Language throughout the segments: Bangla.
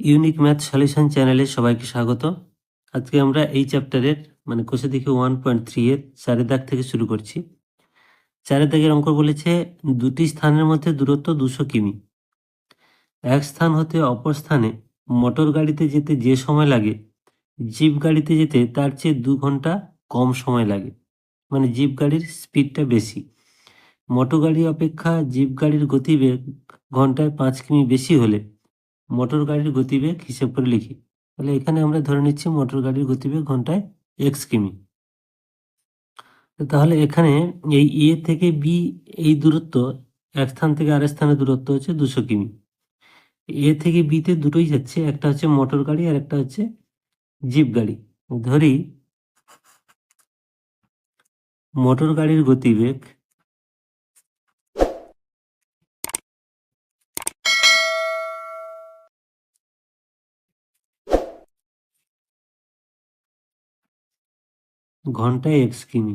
ইউনিক ম্যাথ সলিউশন চ্যানেলে সবাইকে স্বাগত। আজকে আমরা এই চ্যাপ্টারের মানে কোষে দেখে ওয়ান পয়েন্ট থ্রি এর চারের দাগ থেকে শুরু করছি। চারের দাগের অঙ্ক বলেছে দুটি স্থানের মধ্যে দূরত্ব দুশো কিমি। এক স্থান হতে অপর স্থানে মোটর গাড়িতে যেতে যে সময় লাগে, জিপ গাড়িতে যেতে তার চেয়ে দু ঘণ্টা কম সময় লাগে। মানে জিপ গাড়ির স্পিডটা বেশি। মোটর গাড়ি অপেক্ষা জিপ গাড়ির গতিবেগ ঘন্টায় পাঁচ কিমি বেশি হলে মোটর গাড়ির গতিবেগ হিসেব করে লিখি। তাহলে এখানে আমরা ধরে নিচ্ছি মোটর গাড়ির গতিবেগ ঘন্টায় এক্স কিমি। তাহলে এখানে এই এ থেকে বি এই দূরত্ব, এক স্থান থেকে আরেক স্থানের দূরত্ব হচ্ছে দুশো কিমি। এ থেকে বিতে দুটোই যাচ্ছে, একটা হচ্ছে মোটর গাড়ি আর একটা হচ্ছে জিপ গাড়ি। ধরি মোটর গাড়ির গতিবেগ ঘন্টায় এক্স কিমি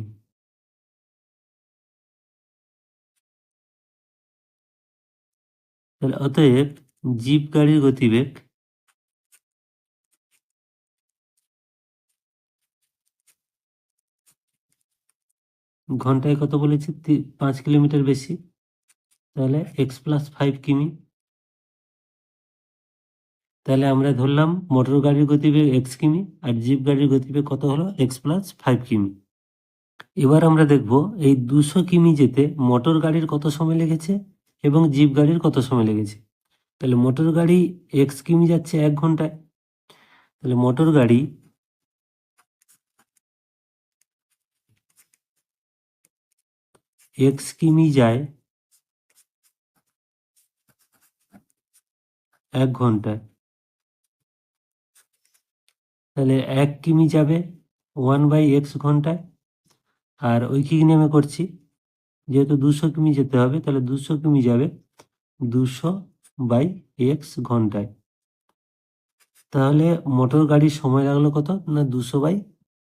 তাহলে অতএব জিপ গাড়ির গতিবেগ ঘন্টায় কত বলেছি? পাঁচ কিলোমিটার বেশি। তাহলে এক্স প্লাস ফাইভ কিমি তাহলে আমরা ধরলাম মোটর গাড়ির গতিবেগ এক্স কিমি আর জিপ গাড়ির গতিবেগ কত হলো? এক্স প্লাস ফাইভ কিমি। এবার আমরা দেখব এই দুশো কিমি যেতে মোটর গাড়ির কত সময় লেগেছে এবং জিপ গাড়ির কত সময় লেগেছে। তাহলে মোটর গাড়ি এক্স কিমি যাচ্ছে এক ঘন্টায়। তাহলে মোটর গাড়ি এক্স কিমি যায় এক ঘন্টায়। তাহলে এক কিমি যাবে ওয়ান বাই এক্স ঘন্টায়। আর ওই কি নেমে করছি, যেহেতু দুশো কিমি যেতে হবে, তাহলে দুশো কিমি যাবে দুশো বাই এক্স ঘন্টায়। তাহলে মোটর গাড়ির সময় লাগল কত না দুশো বাই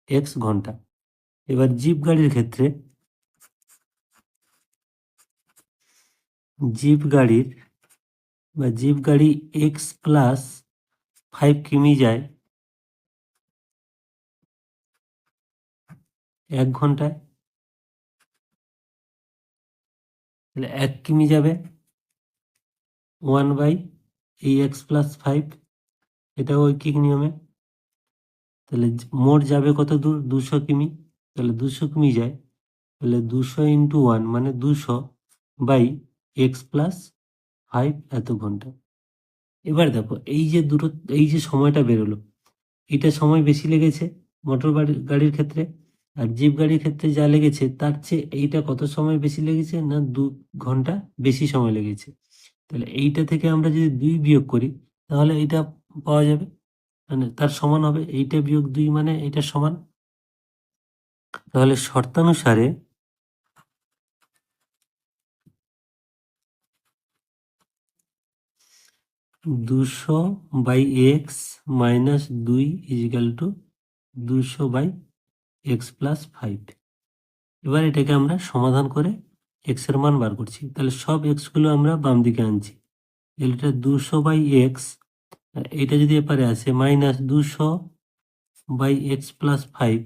এক্স ঘণ্টা? এবার জিপ গাড়ির ক্ষেত্রে, জিপ গাড়ির বা জিপ গাড়ি এক্স প্লাস ফাইভ কিমি যায় এক ঘন্টায়? তাহলে এক কিমি যাবে? ওয়ান বাই এই এক্স প্লাস ফাইভ এটা ঐকিক নিয়মে। তাহলে মোট যাবে কত দূর? দুশো কিমি। তাহলে দুশো কিমি যায়। তাহলে দুশো ইন্টু ওয়ান মানে দুশো বাই এক্স প্লাস ফাইভ এত ঘণ্টা। এবার দেখো, এই যে দূরত্ব এই যে সময়টা বেরোলো, এটা সময় বেশি লেগেছে মোটর গাড়ি গাড়ির ক্ষেত্রে? আর জিপ গাড়ির ক্ষেত্রে যা লেগেছে, তার চেয়ে এইটা কত সময় বেশি লেগেছে না দু ঘণ্টা বেশি সময় লেগেছে? তাহলে এইটা থেকে আমরা যদি দুই বিয়োগ করি, তাহলে এইটা পাওয়া যাবে? মানে তার সমান হবে, এইটা বিয়োগ দুই মানে এটা সমান? তাহলে শর্তানুসারে দুশো বাই এক্স মাইনাস দুই ইজিক্যাল টু দুশো বাই এক্স প্লাস ফাইভ এবার এটাকে আমরা সমাধান করে এক্সের মান বার করছি। তাহলে সব এক্সগুলো আমরা বাম দিকে আনছি এটা দুশো বাই এক্স এটা যদি এপারে আসে মাইনাস দুশো by x plus five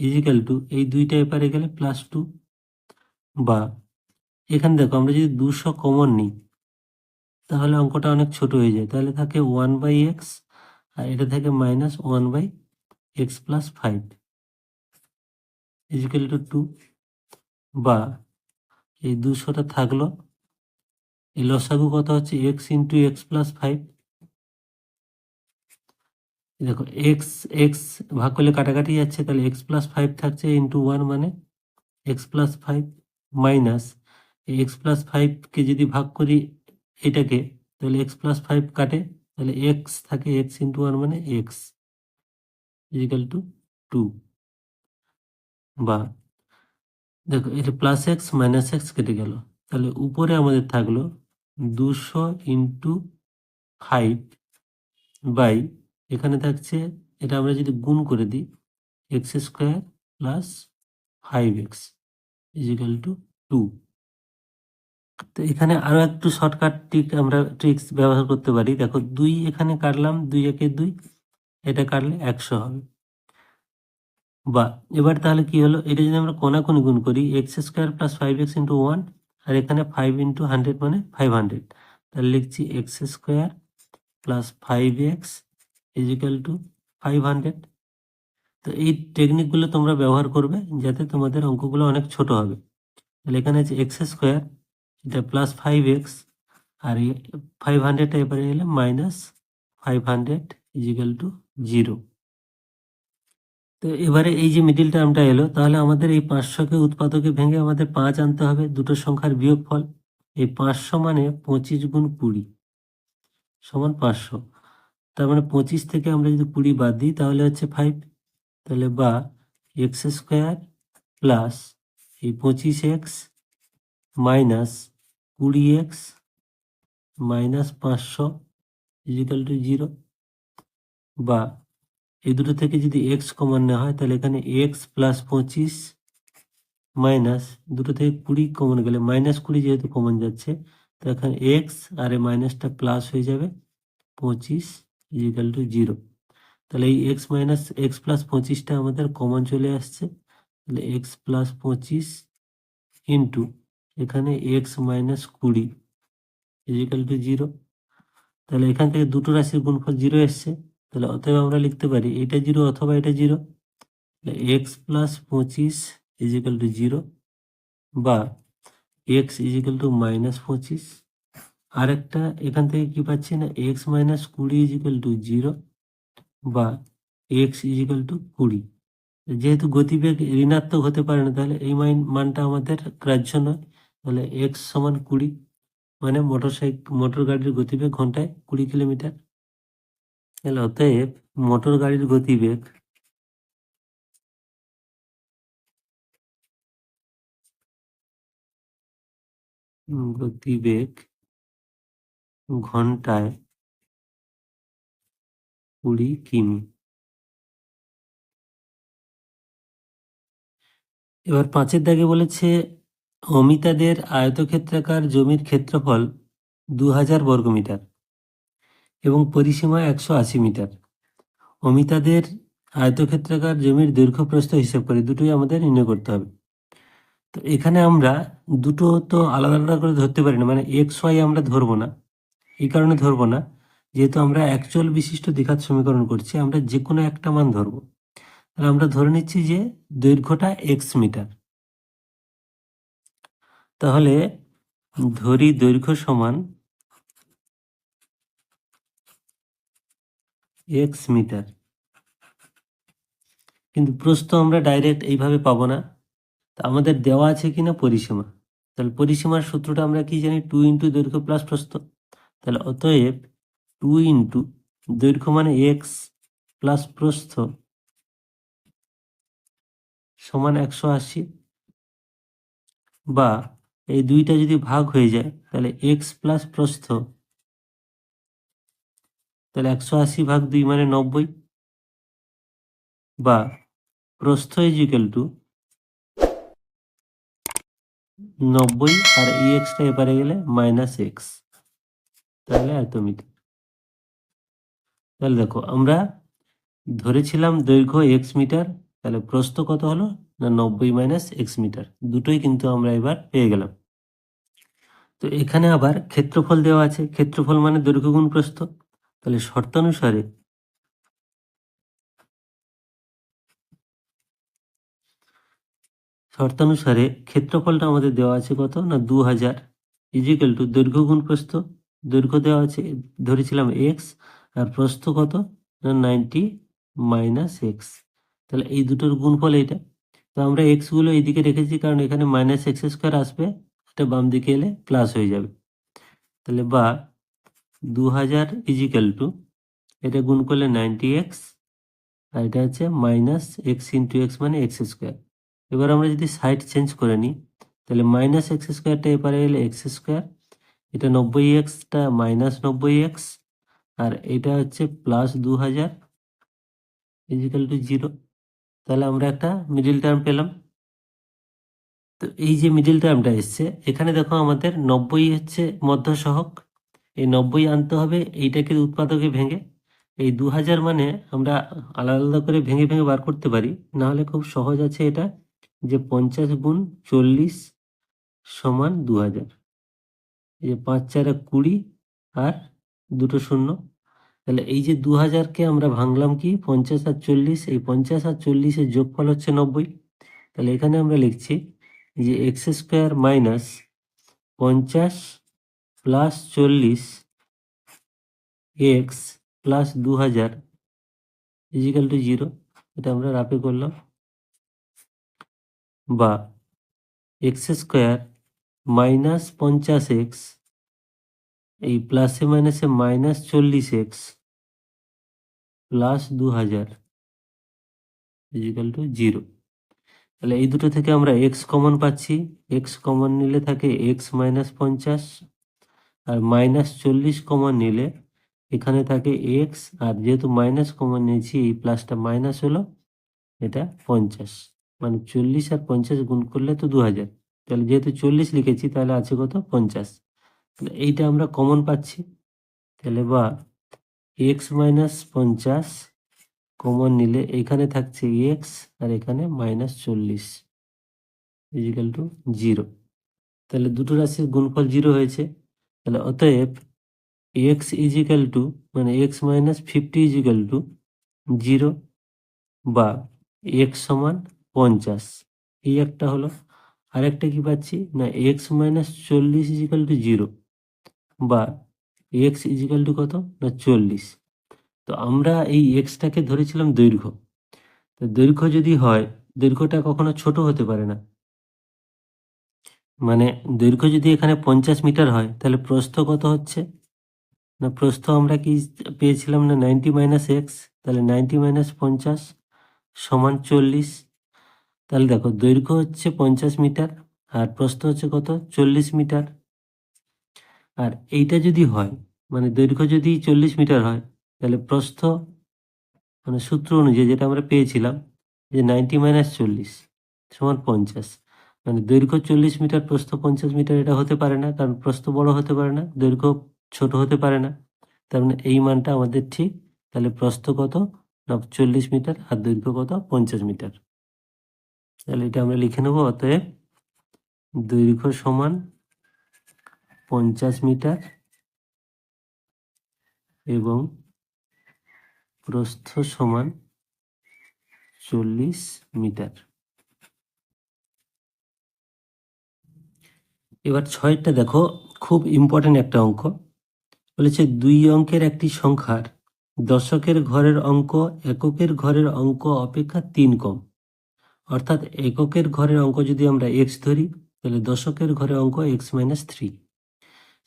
equal to এই দুইটা এপারে গেলে প্লাস টু বা এখানে দেখো আমরা যদি দুশো কমন নিই, তাহলে অঙ্কটা অনেক ছোট হয়ে যায়। তাহলে থাকে ওয়ান বাই এক্স আর এটা থাকে minus one by x plus five equal to two বা এই দুশোটা থাকল। এই লসাগু কত হচ্ছে? X into x plus five দেখো এক্স এক্স ভাগ করলে কাটাকাটি যাচ্ছে, তাহলে এক্স প্লাস ফাইভ থাকছে ইন্টু ওয়ান মানে x plus five minus x plus ফাইভকে যদি ভাগ করি এটাকে, তাহলে এক্স প্লাস ফাইভ কাটে, তাহলে এক্স থাকে এক্স ইন্টু ওয়ান মানে এক্স ইজিক্যাল টু টু বা দেখো এটা প্লাস এক্স মাইনাস এক্স কেটে গেল, তাহলে উপরে আমাদের থাকল দুশো ইন্টু ফাইভ বাই এখানে থাকছে এটা আমরা যদি গুণ করে দিই x square plus five x equal to two তো এখানে আরও একটু শর্টকাট ট্রিক আমরা ট্রিক্স ব্যবহার করতে পারি। দেখো দুই এখানে কাটলাম, দুই একে দুই, এটা কাটলে একশো হবে। বা এবার তাহলে কি হলো? এটা যদি আমরা কোনাকুনি গুণ করি x square plus five x into one আর এখানে ফাইভ ইন্টু হান্ড্রেড মানে ফাইভ হান্ড্রেড তাহলে লিখছি x square plus five x equal to five hundred তো এই টেকনিকগুলো তোমরা ব্যবহার করবে যাতে তোমাদের অঙ্কগুলো অনেক ছোট হবে। তাহলে এখানে আছে এক্স স্কোয়ার এটা প্লাস ফাইভ এক্স আর ফাইভ হান্ড্রেডটা এবারে এলে minus five hundred equal to zero তো এবারে এই যে মিডিল টার্মটা এলো, তাহলে আমাদের এই পাঁচশোকে উৎপাদকে ভেঙে আমাদের পাঁচ আনতে হবে, দুটো সংখ্যার বিয়োগফল। এই পাঁচশো মানে পঁচিশ গুণ কুড়ি, সমান পাঁচশো। তার মানে পঁচিশ থেকে আমরা যদি কুড়ি বাদ দিই, তাহলে হচ্ছে ফাইভ তাহলে বা এক্স স্কোয়ার প্লাস এই পঁচিশ এক্স মাইনাস কুড়ি এক্স মাইনাস পাঁচশো ইজিক্যাল টু জিরো বা এই দুটো থেকে যদি এক্স কমন নেওয়া হয়, তাহলে এখানে এক্স প্লাস পঁচিশ মাইনাস দুটো থেকে কুড়ি কমন গেলে মাইনাস কুড়ি যেহেতু কমন যাচ্ছে, তো এখানে এক্স আর এই মাইনাসটা প্লাস হয়ে যাবে পঁচিশ ইজিক্যাল টু জিরো তাহলে এই এক্স মাইনাস এক্স প্লাস পঁচিশটা আমাদের কমন চলে আসছে। তাহলে এক্স প্লাস পঁচিশ ইন্টু এখানে এক্স মাইনাস কুড়ি ইজিক্যাল টু জিরো তাহলে এখান থেকে দুটো রাশির গুণফল জিরো এসছে। তাহলে অতএব আমরা লিখতে পারি এটা জিরো অথবা এটা জিরো। এক্স প্লাস পঁচিশ ইজিক্যাল টু জিরো বা x is equal to minus পঁচিশ। আরেকটা এখান থেকে কি পাচ্ছি না? এক্স মাইনাস কুড়ি ইজিক্যাল টু জিরো বা এক্স ইজিক্যাল টু কুড়ি। যেহেতু গতিবেগ ঋণাত্মক হতে পারে না, তাহলে এই মাইন, মানটা আমাদের গ্রাহ্য নয়। তাহলে এক্স সমান কুড়ি মানে মোটর সাইকেল মোটর গাড়ির গতিবেগ ঘন্টায় কুড়ি কিলোমিটার। তাহলে অতএব মোটর গাড়ির গতিবেগ গতিবেগ ঘন্টায় কুড়ি কিমি। এবার পাঁচের দাগে বলেছে, অমিতাদের আয়তক্ষেত্রাকার জমির ক্ষেত্রফল দু হাজার বর্গমিটার। এবং পরিসীমা একশো আশি মিটার। অমিতাদের আয়তক্ষেত্রাকার জমির দৈর্ঘ্য প্রস্থ হিসাব করে দুটোই আমাদের নির্ণয় করতে হবে। তো এখানে আমরা দুটো তো আলাদা আলাদা করে ধরতে পারি না মানে এক্স, ওয়াই আমরা ধরবো না। এই কারণে ধরবো না, যেহেতু আমরা একচল বিশিষ্ট দ্বিঘাত সমীকরণ করছি, আমরা যে কোনো একটা মান ধরবো। তাহলে আমরা ধরে নিচ্ছি যে দৈর্ঘ্যটা এক্স মিটার। তাহলে ধরি দৈর্ঘ্য সমান এক্স মিটার কিন্তু প্রস্থ আমরা ডাইরেক্ট এইভাবে পাবো না। তা আমাদের দেওয়া আছে কিনা পরিসীমা। তাহলে পরিসীমার সূত্রটা আমরা কি জানি? টু ইন্টু দৈর্ঘ্য প্লাস প্রস্থ। তাহলে অতএব টু ইন্টু দৈর্ঘ্য মানে এক্স প্লাস প্রস্থ সমান একশো আশি। বা এই দুইটা যদি ভাগ হয়ে যায়, তাহলে এক্স প্লাস প্রস্থ তাহলে একশো আশি ভাগ দুই মানে নব্বই বা প্রস্থ ইজিক্যাল টু নব্বই আর এই এক্সটা এপারে গেলে মাইনাস এক্স তাহলে এত মিটার তাহলে দেখো, আমরা ধরেছিলাম দৈর্ঘ্য এক্স মিটার, তাহলে প্রস্থ কত হলো? না, নব্বই মাইনাস এক্স মিটার। দুটোই কিন্তু আমরা এবার পেয়ে গেলাম। তো এখানে আবার ক্ষেত্রফল দেওয়া আছে। ক্ষেত্রফল মানে দৈর্ঘ্য গুণ প্রস্থ। তাহলে শর্তানুসারে শর্তানুসারে ক্ষেত্রফলটা আমাদের দেওয়া আছে কত? না দু হাজার ইজিক্যাল টু দৈর্ঘ্য গুণ প্রস্থ। দৈর্ঘ্য দেওয়া আছে, ধরেছিলাম এক্স আর প্রস্থ কত? না, নাইনটি মাইনাস এক্স তাহলে এই দুটোর গুণফল এইটা। তো আমরা এক্সগুলো এইদিকে রেখেছি, কারণ এখানে মাইনাস এক্স স্কোয়ার আসবে। এটা বাম দিকে এলে প্লাস হয়ে যাবে। তাহলে বা দু হাজার ইজিক্যাল টু এটা গুণ করলে নাইনটি এক্স আর এটা হচ্ছে মাইনাস এক্স ইন্টু এক্স মানে এক্স স্কোয়ার এবার আমরা যদি সাইড চেঞ্জ করে নিই, তাহলে মাইনাস এক্স স্কোয়ারটা এপারে এলে এক্স স্কোয়ার এটা নব্বই এক্সটা মাইনাস নব্বই এক্স আর এটা হচ্ছে প্লাস দু হাজার ইজিক্যাল টু জিরো তাহলে আমরা একটা মিডিল টার্ম পেলাম। তো এই যে মিডিল টার্মটা এসছে, এখানে দেখো আমাদের নব্বই হচ্ছে মধ্য সহক এই নব্বই আনতে হবে এইটাকে উৎপাদকে ভেঙে। এই দু হাজার মানে আমরা আলাদা আলাদা করে ভেঙে ভেঙে বার করতে পারি। না হলে খুব সহজ আছে এটা যে পঞ্চাশ গুণ চল্লিশ সমান দু হাজার এই যে পাঁচ চারে কুড়ি আর দুটো শূন্য। তাহলে এই যে দু হাজারকে আমরা ভাঙলাম কি? পঞ্চাশ আর চল্লিশ, এই পঞ্চাশ আর চল্লিশের যোগফল হচ্ছে নব্বই। তাহলে এখানে আমরা লিখছি যে এক্স স্কোয়ার মাইনাস পঞ্চাশ প্লাস চল্লিশ এক্স প্লাস দু হাজার ইজিক্যাল টু জিরো, এটা আমরা রাপে করলাম। বা এক্স স্কোয়ার মাইনাস পঞ্চাশ এক্স, এই প্লাসে মাইনাসে মাইনাস চল্লিশ এক্স প্লাস দু হাজার ইজিক্যাল টু জিরো। তাহলে এই দুটো থেকে আমরা এক্স কমন পাচ্ছি। এক্স কমন নিলে থাকে এক্স মাইনাস পঞ্চাশ আর মাইনাস চল্লিশ কমন নিলে এখানে থাকে এক্স আর যেহেতু মাইনাস কমন নিয়েছি, এই প্লাসটা মাইনাস হলো, এটা পঞ্চাশ। মানে চল্লিশ আর পঞ্চাশ গুণ করলে তো দু হাজার তাহলে যেহেতু চল্লিশ লিখেছি, তাহলে আছে কত? পঞ্চাশ। তাহলে এইটা আমরা কমন পাচ্ছি। তাহলে বা এক্স মাইনাস পঞ্চাশ কমন নিলে এখানে থাকছে এক্স আর এখানে মাইনাস চল্লিশ। ইজিক্যাল টু জিরো তাহলে দুটো রাশির গুণফল জিরো হয়েছে। তাহলে অতএব এক্স ইজিক্যাল টু মানে x minus fifty is equal to zero বা এক্স সমান পঞ্চাশ। এই একটা হলো, আরেকটা কি পাচ্ছি? না এক্স মাইনাস চল্লিশ ইজিক্যাল টু জিরো বা এক্স ইজিক্যাল টু কত? না, চল্লিশ। তো আমরা এই এক্সটাকে ধরেছিলাম দৈর্ঘ্য। তো দৈর্ঘ্য যদি হয়, দৈর্ঘ্যটা কখনো ছোট হতে পারে না। মানে দৈর্ঘ্য যদি এখানে পঞ্চাশ মিটার হয়, তাহলে প্রস্থ কত হচ্ছে? না, প্রস্থ আমরা কি পেয়েছিলাম না, নাইনটি মাইনাস এক্স, তাহলে নাইনটি মাইনাস পঞ্চাশ সমান চল্লিশ। তাহলে দেখো, দৈর্ঘ্য হচ্ছে পঞ্চাশ মিটার, আর প্রস্থ হচ্ছে কত? চল্লিশ মিটার। আর এইটা যদি হয় মানে দৈর্ঘ্য যদি চল্লিশ মিটার হয়, তাহলে প্রস্থ মানে সূত্র অনুযায়ী যেটা আমরা পেয়েছিলাম, যে নাইনটি মাইনাস চল্লিশ সমান পঞ্চাশ। মানে দৈর্ঘ্য চল্লিশ মিটার, প্রস্থ পঞ্চাশ মিটার এটা হতে পারে না কারণ প্রস্থ বড় হতে পারে না, দৈর্ঘ্য ছোট হতে পারে না, তার মানে এই মানটা আমাদের ঠিক, তাহলে প্রস্থ কত? না, চল্লিশ মিটার আর দৈর্ঘ্য কত? পঞ্চাশ মিটার। তাহলে এটা আমরা লিখে নেব, অতএব দৈর্ঘ্য সমান পঞ্চাশ মিটার এবং প্রস্থ সমান চল্লিশ মিটার। এবার ছয়টা দেখো, খুব ইম্পর্টেন্ট একটা অঙ্ক। বলেছে দুই অঙ্কের একটি সংখ্যার দশকের ঘরের অঙ্ক, এককের ঘরের অঙ্ক অপেক্ষা তিন কম। অর্থাৎ এককের ঘরের অঙ্ক যদি আমরা এক্স ধরি, তাহলে দশকের ঘরের অঙ্ক এক্স মাইনাস থ্রি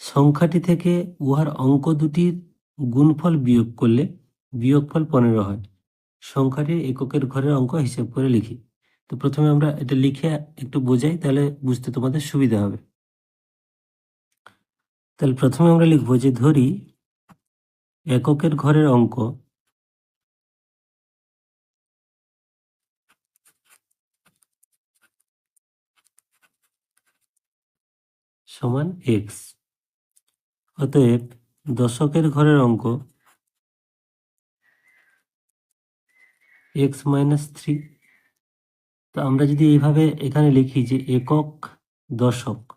সংখ্যাটি থেকে উহার অঙ্ক দুটির গুণফল বিয়োগ করলে বিয়োগফল পনেরো হয়। সংখ্যাটির এককের ঘরের অঙ্ক হিসেব করে লিখি। তো প্রথমে আমরা এটা লিখে একটু বোঝাই, তাহলে বুঝতে তোমাদের সুবিধা হবে। তাহলে প্রথমে আমরা লিখব যে ধরি এককের ঘরের অঙ্ক। সমান এক্স অতএব দশকের ঘরের অঙ্ক। এক্স মাইনাস থ্রি তো আমরা যদি এইভাবে এখানে লিখি যে একক দশক।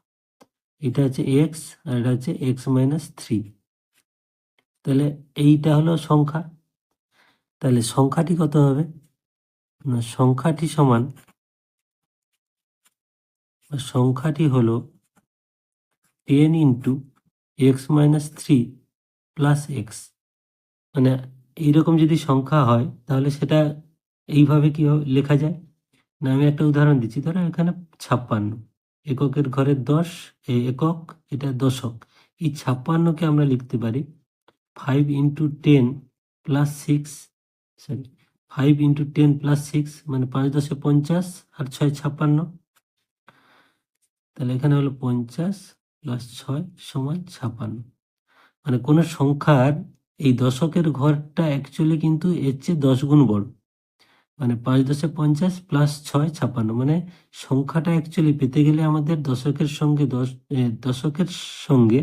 এটা হচ্ছে এক্স আর এটা হচ্ছে এক্স মাইনাস থ্রি তাহলে এইটা হলো সংখ্যা। তাহলে সংখ্যাটি কত হবে? না, সংখ্যাটি সমান সংখ্যাটি হলো ten into x minus three plus x মানে এইরকম যদি সংখ্যা হয়, তাহলে সেটা এইভাবে কীভাবে লেখা যায়? না, আমি একটা উদাহরণ দিচ্ছি। ধরো এখানে ছাপ্পান্ন। এককের ঘরের দশ, এ একক, এটা দশক। এই ছাপ্পান্নকে আমরা লিখতে পারি five into ten plus six sorry five into ten plus six মানে পাঁচ দশে পঞ্চাশ আর ছয় ছাপ্পান্ন। তাহলে এখানে হলো পঞ্চাশ প্লাস ছয় সমান ছাপ্পান্ন। মানে কোনো সংখ্যার এই দশকের ঘরটা অ্যাকচুয়ালি কিন্তু এর চেয়ে দশ গুণ বড়। মানে পাঁচ দশে পঞ্চাশ প্লাস ছয় ছাপ্পান্ন মানে সংখ্যাটা অ্যাকচুয়ালি পেতে গেলে আমাদের দশকের সঙ্গে দশ দশকের সঙ্গে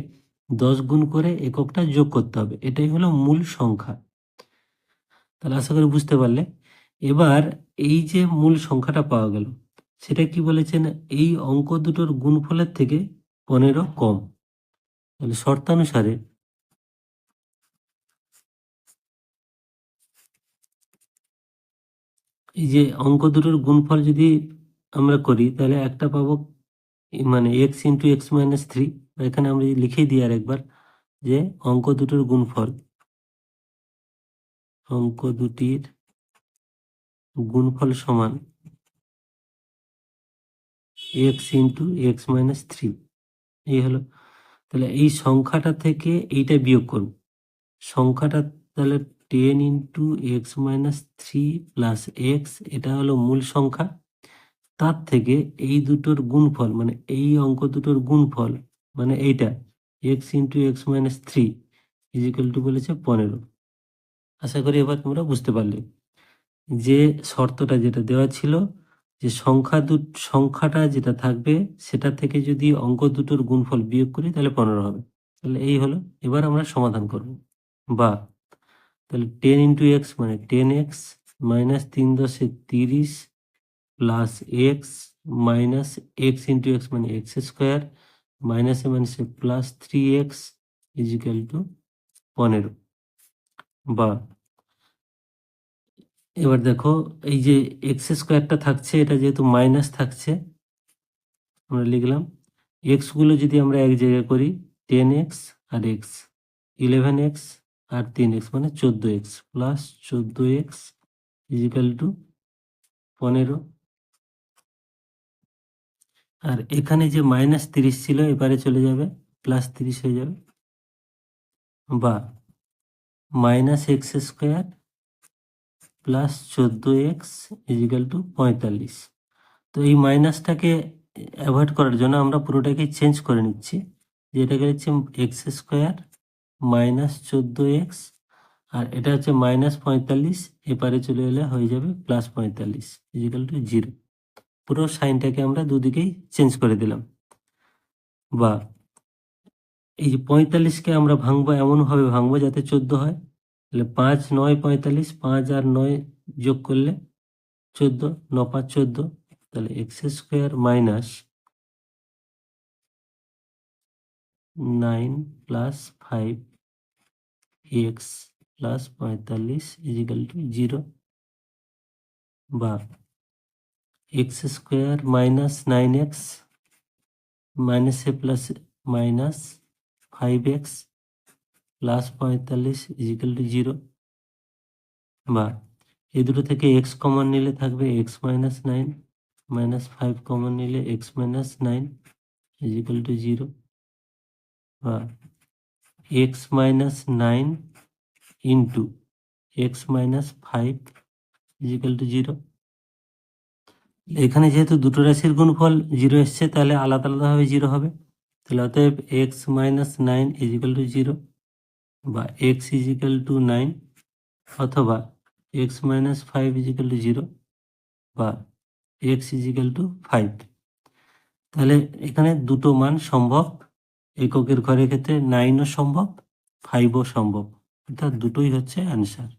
দশ গুণ করে এককটা যোগ করতে হবে। এটাই হলো মূল সংখ্যা। তাহলে আশা করি বুঝতে পারলে। এবার এই যে মূল সংখ্যাটা পাওয়া গেল, সেটা কি বলেছেন? এই অঙ্ক দুটোর গুণফলের থেকে পনেরো কম। তাহলে শর্তানুসারে এই যে অঙ্ক দুটোর গুণফল যদি আমরা করি, তাহলে একটা পাবো মানে x into x minus three এখানে আমরা লিখে দিই আর একবার যে অঙ্ক দুটোর গুণফল, অঙ্ক দুটির গুণফল সমান x into x minus three এই হলো, তাহলে এই সংখ্যাটা থেকে এইটা বিয়োগ করব। সংখ্যাটা তাহলে ten into x minus three plus x এটা হলো মূল সংখ্যা। তার থেকে এই দুটোর গুণফল মানে এই অঙ্ক দুটোর গুণফল মানে এইটা x into x minus three is equal to বলেছে পনেরো। আশা করি এবার তোমরা বুঝতে পারলে যে শর্তটা যেটা দেওয়া ছিল, যে সংখ্যা দু, সংখ্যাটা যেটা থাকবে, সেটা থেকে যদি অঙ্ক দুটোর গুণফল বিয়োগ করি, তাহলে পনেরো হবে। তাহলে এই হলো, এবার আমরা সমাধান করব। বা তাহলে টেন ইন্টু এক্স মানে টেন এক্স মাইনাস তিন দশে তিরিশ plus x minus x into x মানে এক্স স্কোয়ার মাইনাসে মাইনাসে plus three x is equal to পনেরো। বা এবার দেখো এই যে এক্স স্কোয়ারটা থাকছে, এটা যেহেতু মাইনাস থাকছে, আমরা লিখলাম এক্সগুলো যদি আমরা এক জায়গায় করি টেন এক্স আর এক্স ইলেভেন এক্স আর তিন এক্স মানে চোদ্দ এক্স প্লাস চোদ্দ এক্স ইজিক্যাল টু পনেরো। আর এখানে যে মাইনাস তিরিশ ছিল, এবারে চলে যাবে প্লাস তিরিশ হয়ে যাবে। বা মাইনাস এক্স স্কোয়ার প্লাস চোদ্দ এক্স ইজিক্যাল টু পঁয়তাল্লিশ। তো এই মাইনাসটাকে অ্যাভয়েড করার জন্য আমরা পুরোটাকে চেঞ্জ করে নিচ্ছি। যেটাকে হচ্ছে এক্স স্কোয়ার মাইনাস চোদ্দ এক্স, আর এটা হচ্ছে মাইনাস পঁয়তাল্লিশ, এপারে চলে এলে হয়ে যাবে প্লাস পঁয়তাল্লিশ ইজিক্যাল টু জিরো পুরো সাইনটাকে আমরা দুদিকেই চেঞ্জ করে দিলাম। বা এই যে পঁয়তাল্লিশকে আমরা ভাঙবো এমনভাবে ভাঙবো যাতে চোদ্দ হয়। তাহলে পাঁচ নয় পঁয়তাল্লিশ, পাঁচ আর নয় যোগ করলে চোদ্দ, ন পাঁচ চোদ্দ, তাহলে x square minus nine plus five x plus পঁয়তাল্লিশ ইজিক্যাল টু জিরো বা x square minus nine x minus এ plus minus five x plus পঁয়তাল্লিশ ইজিক্যাল টু জিরো বা এই দুটো থেকে এক্স কমন নিলে থাকবে x minus nine minus five common নিলে x minus nine is equal to zero বা x minus nine into x minus five is equal to zero. এখানে যেহেতু দুটো রাশির গুণফল জিরো এসছে, তাহলে আলাদা আলাদাভাবে জিরো হবে। তাহলে অতএব x minus nine is equal to zero বা x is equal to nine অথবা x minus five is equal to zero বা x is equal to five. তাহলে এখানে দুটো মান সম্ভব। এককের ঘরের ক্ষেত্রে নাইনও সম্ভব ফাইভও সম্ভব। অর্থাৎ দুটোই হচ্ছে অ্যান্সার